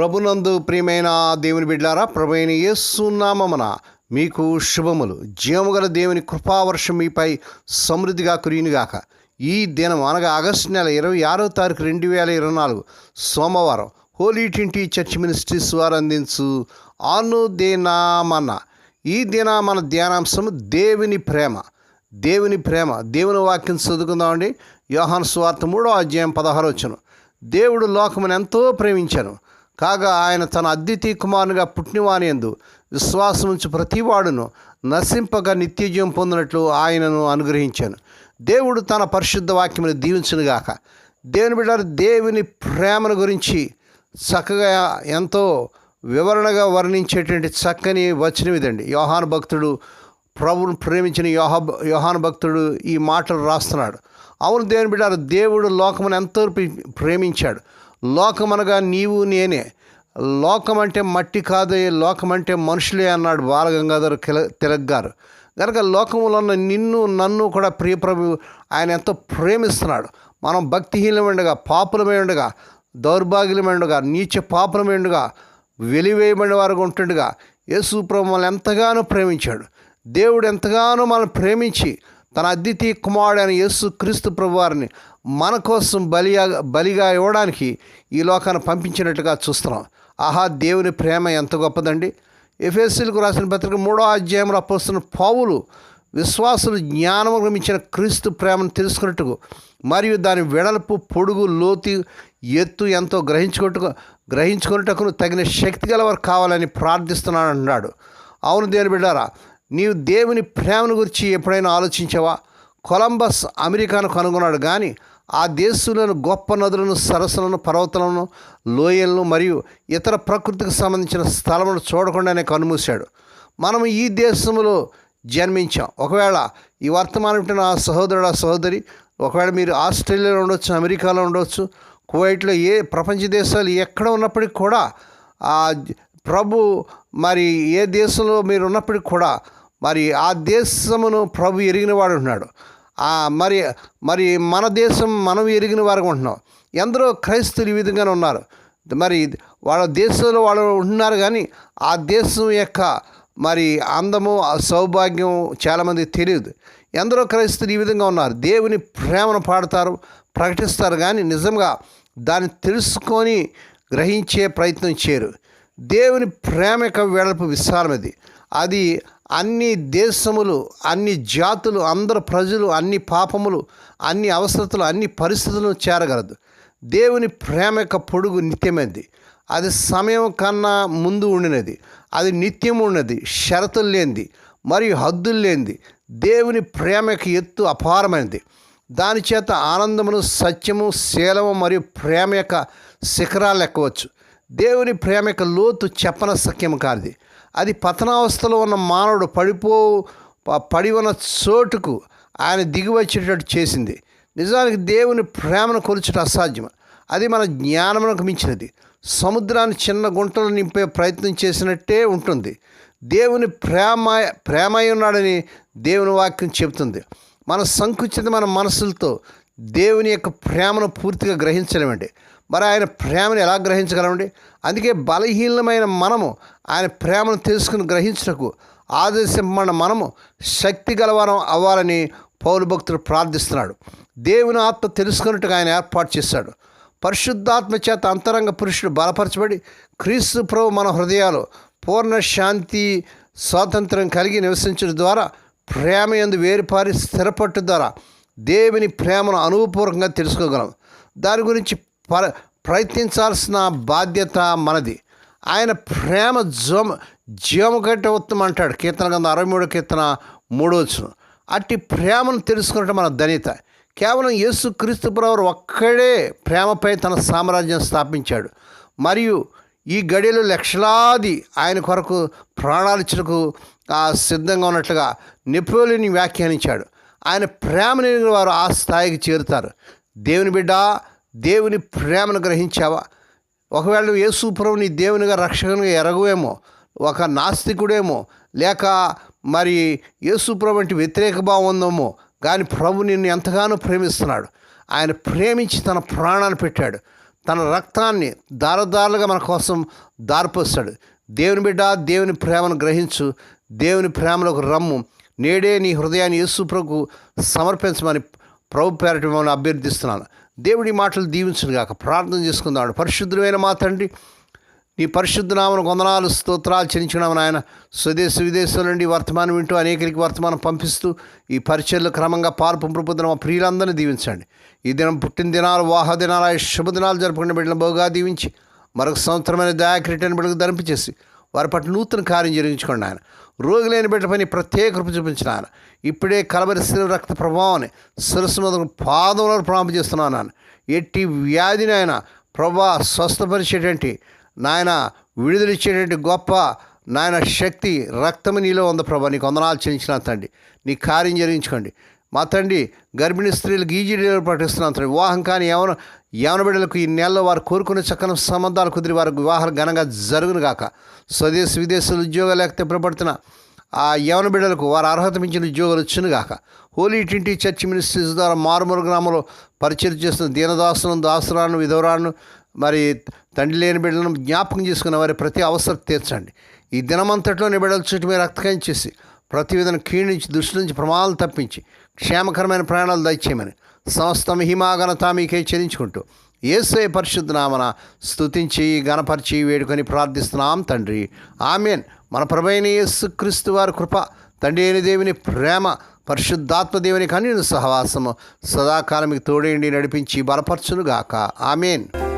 ప్రభునందు ప్రియమైన దేవుని బిడ్డారా ప్రభైన యేసునామమున మీకు శుభములు. జీవముగల దేవుని కృపావర్షం మీపై సమృద్ధిగా కురియునుగాక. ఈ దినం అనగా ఆగస్టు నెల ఇరవై ఆరో తారీఖు రెండు వేల ఇరవై నాలుగు సోమవారం హోలీ ట్వంటీ చర్చ్ మినిస్ట్రీస్ వారు అందించు ఆను ఈ దిన మన ధ్యానాంశము దేవుని ప్రేమ. దేవుని ప్రేమ. దేవుని వాక్యం చదువుకుందామండి యోహాన్ స్వార్థ మూడో అధ్యాయం పదహారు వచ్చను దేవుడు లోకమును ఎంతో ప్రేమించాను. కాగా ఆయన తన అద్వితీయ కుమారునిగా పుట్టినవాని ఎందు విశ్వాసం ఉంచి ప్రతివాడును నశింపగా నిత్యజీవం పొందినట్లు ఆయనను అనుగ్రహించాను. దేవుడు తన పరిశుద్ధ వాక్యమును దీవించునుగాక దేవుని బిడ్డారు దేవుని ప్రేమను గురించి చక్కగా ఎంతో వివరణగా వర్ణించేటువంటి చక్కని వచనం ఇదండి. యోహాను భక్తుడు ప్రభువును ప్రేమించిన యోహ యోహాను భక్తుడు ఈ మాటలు రాస్తున్నాడు. అవును దేవుని బిడ్డారు దేవుడు లోకమును ఎంతో ప్రేమించాడు. లోకమనగా నీవు నేనే. లోకం అంటే మట్టి కాదు లోకం అంటే మనుషులే అన్నాడు బాలగంగాధర్ తిలక్ గారు. కనుక లోకంలో ఉన్న నిన్ను నన్ను కూడా ప్రియప్రభు ఆయన ఎంతో ప్రేమిస్తున్నాడు. మనం భక్తిహీనమైండగా పాపులమై ఉండగా దౌర్భాగ్యమై ఉండగా నీచ పాపులమై ఉండగా వెలివేయబడిన వారు ఉంటుండగా యేసు ప్రభు మనల్ని ఎంతగానో ప్రేమించాడు. దేవుడు ఎంతగానో మనం ప్రేమించి తన అద్వితీయ కుమారుడు యేసు క్రీస్తు ప్రభు వారిని మన కోసం బలిగా బలిగా ఇవ్వడానికి ఈ లోకాన్ని పంపించినట్టుగా చూస్తున్నాం. ఆహా దేవుని ప్రేమ ఎంత గొప్పదండి. ఎఫ్ఎస్సీలకు రాసిన పత్రిక మూడో అధ్యాయంలో అప్పస్తున్న పావులు విశ్వాసులు జ్ఞానము మించిన క్రీస్తు ప్రేమను తెలుసుకున్నట్టుకు మరియు దాని వెడల్పు పొడుగు లోతు ఎత్తు ఎంతో గ్రహించుకుంటు గ్రహించుకున్నట్టుకు తగిన శక్తి గలవారు కావాలని ప్రార్థిస్తున్నాను అన్నాడు అవును దేవుని బిడ్డారా నీవు దేవుని ప్రేమను గురించి ఎప్పుడైనా ఆలోచించావా? కొలంబస్ అమెరికాను కనుగొన్నాడు. కానీ ఆ దేశంలోని గొప్ప నదులను సరస్సులను పర్వతాలను లోయలను మరియు ఇతర ప్రకృతికి సంబంధించిన స్థలములను చూడకుండానే కనుమూశాడు. మనం ఈ దేశంలో జన్మించాం. ఒకవేళ ఈ వర్తమానం వింటున్న ఆ సహోదరుడు ఆ సహోదరి ఒకవేళ మీరు ఆస్ట్రేలియాలో ఉండొచ్చు అమెరికాలో ఉండొచ్చు కువైట్లో ఏ ప్రపంచ దేశాలు ఎక్కడ ఉన్నప్పటికీ కూడా ఆ ప్రభు మరి ఏ దేశంలో మీరు ఉన్నప్పటికీ కూడా మరి ఆ దేశమును ప్రభు ఎరిగిన వాడు ఉన్నాడు మరి మరి మన దేశం మనం ఎరిగిన వారు ఉంటున్నాం ఎందరో క్రైస్తులు ఈ విధంగానే ఉన్నారు. మరి వాళ్ళ దేశంలో వాళ్ళు ఉంటున్నారు కానీ ఆ దేశం యొక్క మరి అందము ఆ సౌభాగ్యం చాలామంది తెలియదు. ఎందరో క్రైస్తులు ఈ విధంగా ఉన్నారు. దేవుని ప్రేమను పాడతారు ప్రకటిస్తారు కానీ నిజంగా దాన్ని తెలుసుకొని గ్రహించే ప్రయత్నం చేయరు. దేవుని ప్రేమ యొక్క వెడల్పు విశాలమది అది అన్ని దేశములు అన్ని జాతులు అందరు ప్రజలు అన్ని పాపములు అన్ని అవసరతలు అన్ని పరిస్థితులను చేరగలదు. దేవుని ప్రేమ యొక్క పొడుగు నిత్యమైనది. అది సమయం కన్నా ముందు ఉండినది. అది నిత్యం ఉన్నది షరతులు లేనిది. మరియు హద్దులు లేనిది. దేవుని ప్రేమ యొక్క ఎత్తు అపారమైనది. దాని చేత ఆనందమును సత్యము శీలము మరియు ప్రేమ యొక్క శిఖరాలు ఎక్కవచ్చు. దేవుని ప్రేమ యొక్క లోతు చెప్పన సఖ్యము కాదు అది పతనావస్థలో ఉన్న మానవుడు పడిపో పడి ఉన్న చోటుకు ఆయన దిగివచ్చేటట్టు చేసింది. నిజానికి దేవుని ప్రేమను కొలుచుట అసాధ్యం అది మన జ్ఞానమునకు మించినది. సముద్రాన్ని చిన్న గుంటలు నింపే ప్రయత్నం చేసినట్టే ఉంటుంది. దేవుని ప్రేమ ప్రేమై ఉన్నాడని దేవుని వాక్యం చెబుతుంది. మన సంకుచితమైన మనసులతో దేవుని యొక్క ప్రేమను పూర్తిగా గ్రహించలేమండి. మరి ఆయన ప్రేమను ఎలా గ్రహించగలమండి? అందుకే బలహీనమైన మనము ఆయన ప్రేమను తెలుసుకుని గ్రహించటకు ఆదేశింపబడిన మనము శక్తి గలవారం అవ్వాలని పౌరు భక్తుడు ప్రార్థిస్తున్నాడు. దేవుని ఆత్మ తెలుసుకున్నట్టుగా ఆయన ఏర్పాటు చేశాడు. పరిశుద్ధాత్మ చేత అంతరంగ పురుషుడు బలపరచబడి క్రీస్తు ప్రభు మన హృదయాలు పూర్ణ శాంతి స్వాతంత్రం కలిగి నివసించడం ద్వారా ప్రేమ ఎందు వేరుపారి స్థిరపట్టు ద్వారా దేవుని ప్రేమను అనుభవపూర్వకంగా తెలుసుకోగలం. దాని గురించి పర ప్రయత్నించాల్సిన బాధ్యత మనది. ఆయన ప్రేమ జోమ జీవము కంటే ఉత్తమం అంటాడు. కీర్తన గంధ అరవై మూడు కీర్తన మూడవచ్చు అట్టి ప్రేమను తెలుసుకున్నట్టు మన ధనిత. కేవలం యేసు క్రీస్తు ప్రవర్ ఒక్కడే ప్రేమపై తన సామ్రాజ్యం స్థాపించాడు. మరియు ఈ గడియలు లక్షలాది ఆయన కొరకు ప్రాణాలిచ్చుటకు సిద్ధంగా ఉన్నట్లుగా నెపోలియన్ వ్యాఖ్యానించాడు. ఆయన ప్రేమని వారు ఆ స్థాయికి చేరుతారు. దేవుని బిడ్డ దేవుని ప్రేమను గ్రహించావా? ఒకవేళ నువ్వు యేసుప్రభు నీ దేవునిగా రక్షకునిగా ఎరగవేమో ఒక నాస్తికుడేమో లేక మరి యేసుప్రభు వంటి వ్యతిరేక భావం ఉందేమో కానీ ప్రభు నిన్ను ఎంతగానో ప్రేమిస్తున్నాడు. ఆయన ప్రేమించి తన ప్రాణాన్ని పెట్టాడు. తన రక్తాన్ని దారదారులుగా మన కోసం దారిపోస్తాడు. దేవుని బిడ్డ దేవుని ప్రేమను గ్రహించు. దేవుని ప్రేమలోకి రమ్ము. నేడే నీ హృదయాన్ని యేసుప్రకు సమర్పించమని ప్రభు పేరటి మిమ్మల్ని అభ్యర్థిస్తున్నాను. దేవుడి మాటలు దీవించను గాక. ప్రార్థన చేసుకుందాడు పరిశుద్ధమైన మా తండ్రి నీ పరిశుద్ధనామను వందనాలు స్తోత్రాలు చెల్లించున్నాము నాయన. స్వదేశ విదేశం నుండి వర్తమానం వింటూ అనేకరికి వర్తమానం పంపిస్తూ ఈ పరిచయలు క్రమంగా పాలు పంపుతున్న మా ప్రియులందరినీ దీవించండి. ఈ దినం పుట్టిన దినాలు వాహ దినాలు శుభదినాలు జరుపుకునే బిడ్డలను బహుగా దీవించి మరొక సంవత్సరమైన దయాక్రిటైన బిడ్డకు ధరింపచేసి వారి పట్ల నూతన కార్యం జరిగించుకోండి ఆయన రోగులేని బిడ్డ పని ప్రత్యేక కృప చూపించిన ఆయన. ఇప్పుడే కలబరి శిల రక్త ప్రభావాన్ని శిరస్సు మొదలు పాదంలో ప్రాంపు చేస్తున్నాను ఎట్టి వ్యాధిని ఆయన ప్రభా స్వస్థపరిచేటువంటి నాయన విడుదలిచ్చేటువంటి గొప్ప నాయన శక్తి రక్తము నీలో ఉంది ప్రభా. నీకు వందనాలు చెల్లించిన తండ్రి. నీ కార్యం జరిగించుకోండి. మా తండ్రి గర్భిణీ స్త్రీలకు ఈజీ డెలివరీ తండ్రి. వివాహం కానీ యవన యవన బిడ్డలకు ఈ నెలలో వారు కోరుకునే చక్కని సంబంధాలు కుదిరి వారికి వివాహాలు ఘనంగా జరుగును గాక. స్వదేశ విదేశాలు ఉద్యోగాలు లేకపోతే తిప్పబడుతున్న ఆ యవన బిడ్డలకు వారు అర్హత మించిన ఉద్యోగాలు వచ్చును గాక. హోలీ ట్వంటీ చర్చ్ మినిస్ట్రీస్ ద్వారా మారుమూరు గ్రామంలో పరిచయం చేస్తున్న దీనదాసులను దాసురాలను విధవరాలను మరి తండ్రి లేని బిడ్డలను జ్ఞాపకం చేసుకున్న వారి ప్రతి అవసరం తీర్చండి. ఈ దినమంతట్లో నీ బిడ్డల చుట్టూ మీరు రక్తకం చేసి ప్రతివేదన క్షీణించి దృష్టి నుంచి ప్రమాదాలు తప్పించి క్షేమకరమైన ప్రయాణాలు దయచేయమని సమస్త మహిమాఘనత మీకే చెల్లించుకుంటూ ఏసే పరిశుద్ధనామన స్తుతించి గణపరిచి వేడుకొని ప్రార్థిస్తున్నాం తండ్రి. ఆమెన్. మన ప్రభైన యేసుక్రీస్తు వారి కృప తండ్రి అయిన దేవుని ప్రేమ పరిశుద్ధాత్మ దేవుని కన్యను సహవాసము సదాకాలం మీకు తోడేండి నడిపించి బలపరచునుగాక. ఆమెన్.